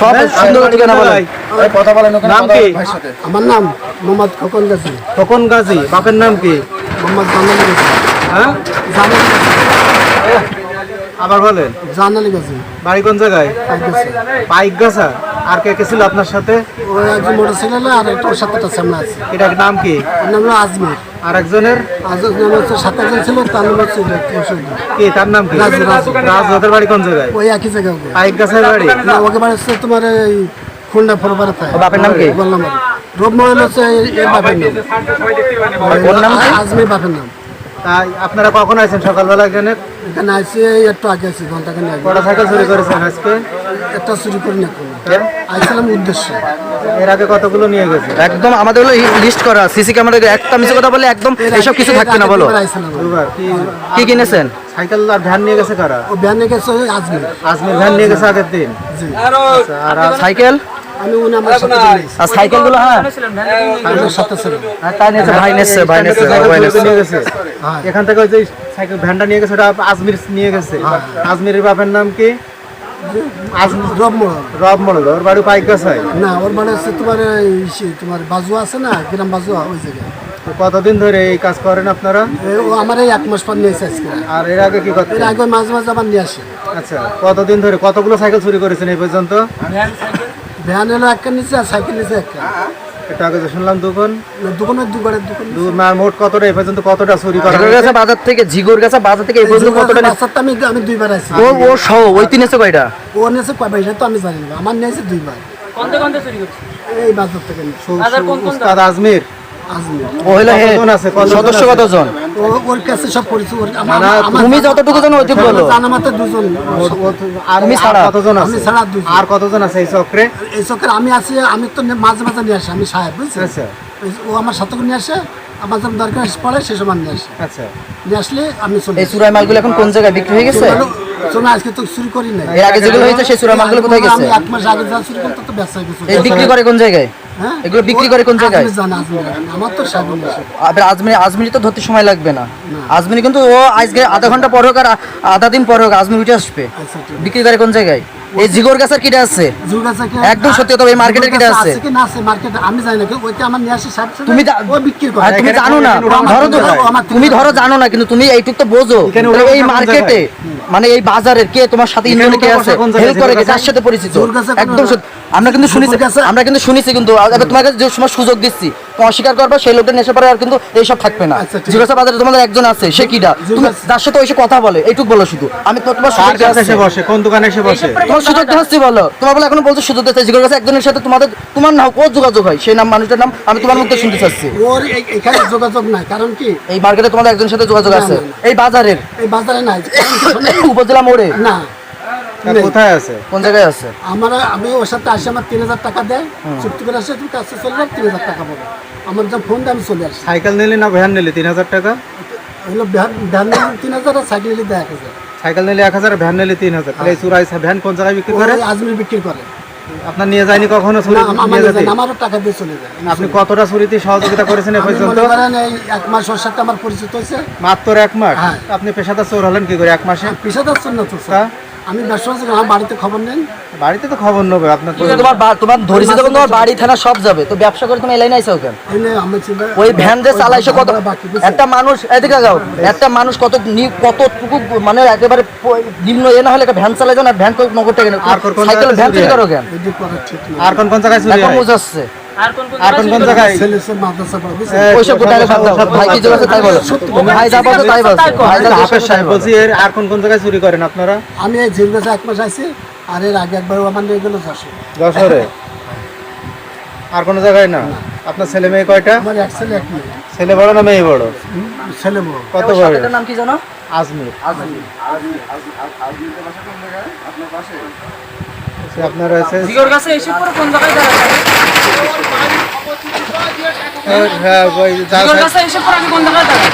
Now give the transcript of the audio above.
সব সুন্দর ঠিকানা বলে কথা বলেন নাম কি? আমার নাম মোহাম্মদ খোকন গাজী। তখন গাজী বাপের নাম কি? মোহাম্মদ জানালি গাজী। হ্যাঁ? জানালি আবার বলেন। জানালি গাজী। বাড়ি কোন জায়গায়? পাইক গাছা আর কে কে ছিল আপনার সাথে? ওই একজন মোটরসাইকেল আর একটা ওর সাথে একটা সামনে আছে। এটার নাম কি? নাম হলো আজমির। আর একজনের আজমির নাম হচ্ছে সাত একজন ছিল তার নাম হচ্ছে। কি তার নাম কি রাজু, রাজু। ওদের বাড়ি কোন জায়গায় ওই একই জায়গায় আইক গাছের বাড়ি না ওকে বাড়ি হচ্ছে তোমার এই খুলনা ফরবারে থাকে বাপের নাম কি? বললাম। রব হচ্ছে এর- বাপের নাম ওর নাম কি? আজমির বাপের নাম তাই আপনারা কখন আছেন সকালবেলা এখানে? এখানে আসছে একটু আগে আছি ঘণ্টা খানে আগে। কটা সাইকেল চুরি করেছেন আজকে? একটা চুরি করি না কোনো। হ্যাঁ? আইছিলাম উদ্দেশ্য। এর আগে কতগুলো নিয়ে গেছে? একদম আমাদের হলো লিস্ট করা সিসি ক্যামেরা একটা মিছে কথা বলে একদম এসব কিছু থাকবে না বলো। দুবার কি? কি কিনেছেন? সাইকেল আর ভ্যান নিয়ে গেছে কারা? ও ব্যানে গেছে ওই আজমির। আজমির ভ্যান নিয়ে গেছে আগের দিন? জি। আচ্ছা, আর সাইকেল? আমি উনি আমার সাথে আর হ্যাঁ? আমার সাথে ছিল আর তাই নিয়েছে ভাই নিয়েছে ভাই নিয়েছে ভাই নিয়েছে। নিয়ে গেছে। হ্যাঁ। এখান থেকে ওই যে সাইকেল ভ্যানটা নিয়ে গেছে ওটা আজমির নিয়ে গেছে। আজমিরের বাপের নাম কি? আজমির রব মোড় রব মডেল ওর বাড়ি পাইক গাছায় না ওর বাড়ি হচ্ছে তোমার তোমার বাজুয়া আছে না গ্রাম বাজুয়া ওই জায়গায়। কতদিন ধরে এই কাজ করেন আপনারা? ও আমার এই এক মাস পর নিয়েছে আজকে। আর এর আগে কি করতেন? এর আগে ওই মাঝে মাঝে আবার নিয়ে আসে। আচ্ছা কতদিন ধরে কতগুলো সাইকেল চুরি করেছেন এই পর্যন্ত? ভ্যান এলো একটা নিচে আর সাইকেল নিচে একটা। এটা আগে শুনলাম দুখন না, দোকানের দুবারের দোকান না, মোট কতটা এই পর্যন্ত কতটা চুরি করা হয়েছে? বাজার থেকে ঝিগর গাছা বাজার থেকে এই পর্যন্ত কতটা? বাচ্চাটা আমি আমি দুইবার আছি ও ও সহ ওই তিনেছে কয়টা? ও নিয়েছে কয়বার এটা তো আমি জানি না। আমার নিয়েছে দুইবার। চুরি করছি? এই বাজার থেকে বাজার কোন কোন আজমির। আজমির ও হলো হে কতজন আছে? কতজন সদস্য কতজন? ওর কাছে সব পরিচয় ওর- আমার- না, আমার- তুমি যতটুকু জানো ওইটুকু বলো। জানা মাত্র দুজন। ও- ও- আর তুমি ছাড়া। কতজন আছে? আমি ছাড়া আর কতজন আছে এই চক্রে? এই চক্কর আমি আছি আমি তো মাঝে মাঝে নিয়ে আসি আমি সাহেব আচ্ছা। ও আমার সাথে নিয়ে আসে আমার যখন দরকার পড়ে সে সময় নিয়ে আসে। আচ্ছা। নিয়ে আসলে আমি চলে এই চুরাই মালগুলো এখন কোন জায়গায় বিক্রি হয়ে গেছে? শোনো আজকে তো চুরি করি এর আগে যেগুলো হয়েছে সেই চুরাই মালগুলো কোথায় গেছে? আমি এক মাস আগে যা চুরি করতে তো ব্যবসা গেছে এই বিক্রি করে কোন জায়গায়? এগুলো বিক্রি করে কোন জায়গায়? আমার তো আজমিরি আজমিরি তো ধরতে সময় লাগবে না। আজমিরি কিন্তু ও আজকে আধা ঘণ্টা পর হোক আর আধা দিন পর হোক আজমির উঠে আসবে। আচ্ছা বিক্রি করে কোন জায়গায়? এই জিগর গাছের কিটা আছে? একদম সত্যি কথা, এই মার্কেটে জুর কিটা আছে? কি না আছে? মার্কেটে আমি জানি না ওইটা আমার নিয়ে আসে তুমি বিক্রি করে। তুমি জানো না। ধরো তো। তুমি ধরো জানো না কিন্তু তুমি এইটুক তো বোঝো। এই মার্কেটে মানে এই বাজারের কে তোমার সাথে ইউনিয়নে কে আছে? হেল্প করে সাথে পরিচিত। একদম সত্যি। আমরা কিন্তু শুনেছি আমরা কিন্তু শুনেছি কিন্তু। আগে তোমাকে যে সময় সুযোগ দিচ্ছি তুমি অস্বীকার করবে সেই লোকটা নেশে পরে আর কিন্তু এইসব থাকবে না। আচ্ছা, জিজ্ঞাসা বাজারে তোমাদের একজন আছে সে কিটা তুমি কাছে- যার সাথে ওইসব কথা বলে এইটুক বলো শুধু। আমি তোমার সুযোগ দিচ্ছি। এসে বসে? কোন দোকানে এসে বসে? তোমার সুযোগ হচ্ছে বলো। তোমার বলে এখনও বলছো সুযোগ দিতে জিজ্ঞাসা কাছে একজনের সাথে তোমাদের তোমার নাম ও যোগাযোগ হয়। সেই নাম মানুষটার নাম আমি তোমার মধ্যে শুনতে চাচ্ছি। ওর এই- এখানে যোগাযোগ নাই। কারণ কি? এই মার্কেটে তোমাদের একজনের সাথে যোগাযোগ আছে। এই বাজারের। এই বাজারে নাই। উপজেলা মোড়ে। না। কোথায় আছে? কোন জায়গায় আছে? আমার আমি ওর সাথে আসে আমার তিন হাজার টাকা দেয়। চুক্তি করে আসে তুমি কাছে চলে যাও তিন হাজার টাকা পাবো। আমার যখন ফোন দেয় আমি চলে আসি। সাইকেল নিলি না ভ্যান নিলি? তিন হাজার টাকা? হলো ভ্যান ভ্যান নিলে তিন হাজার আর সাইকেল নিলে দেয় এক হাজার। সাইকেল নিলে এক হাজার ভ্যান নিলে তিন হাজার। তাহলে চুরাই ভ্যান কোন জায়গায় বিক্রি করে? আজমির বিক্রি করে। আপনার নিয়ে যায়নি কখনো চুরি না, না, আমারও টাকা দিয়ে চলে যায়। আপনি কতটা চুরিতে সহযোগিতা করেছেন এ পর্যন্ত? মনে এক মাস ওর সাথে আমার পরিচিত হয়েছে। মাত্র এক মাস? হ্যাঁ। আপনি পেশাদার চোর হলেন কি করে এক মাসে? পেশাদার তো তা? আমি ব্যবসা করছি, আমার বাড়িতে খবর নেন বাড়িতে তো খবর নেবে আপনার তো- তোমার বা- তোমার ধরেছি তখন তোমার বাড়ি থানা সব যাবে। তো ব্যবসা করে তুমি এলাই নাইছো কেন? চিন্তা ওই ভ্যান যে চালাইছে কত বাকি বুঝছেন? একটা মানুষ এদিকে যাও। একটা মানুষ কত নি- কতটুকু মানে একেবারে প- নিম্ন এ না হলে একটা ভ্যান চালাই যান আর ভ্যান নগদ টাকা আর কোন কোন সাইকেল জায়গায় ভ্যান চুরি চুরি হয়? করো কেন? এদিক করা ঠিক না আর কোন কোন জায়গায় চুরি এখন হয়? বুঝাচ্ছে। আর কোন কোন জায়গায় ওইসব কোথায় ভাই কি আছে তাই বলো? ভাই যা বলছো তাই বলছো ভাই যা হাফেজ সাহেব বলছি এর আর কোন কোন জায়গায় চুরি করেন আপনারা? আমি এই ঝিল গাছে এক মাস আছি আর এর আগে একবার আমার নিয়ে গেল চাষে যশোরে? আর কোন জায়গায় না? আপনার ছেলে মেয়ে কয়টা? আমার এক ছেলে এক মেয়ে। ছেলে বড় না মেয়ে বড়? হুম, ছেলে বড়। কত বড় নাম কি জানো? আজমির। সে আপনার আছে জিগর কাছে এসে পরে কোন জায়গায় দাঁড়ায়? হ্যাঁ ওই জিগর কাছে এসে পরে আমি কোন জায়গায় দাঁড়াই?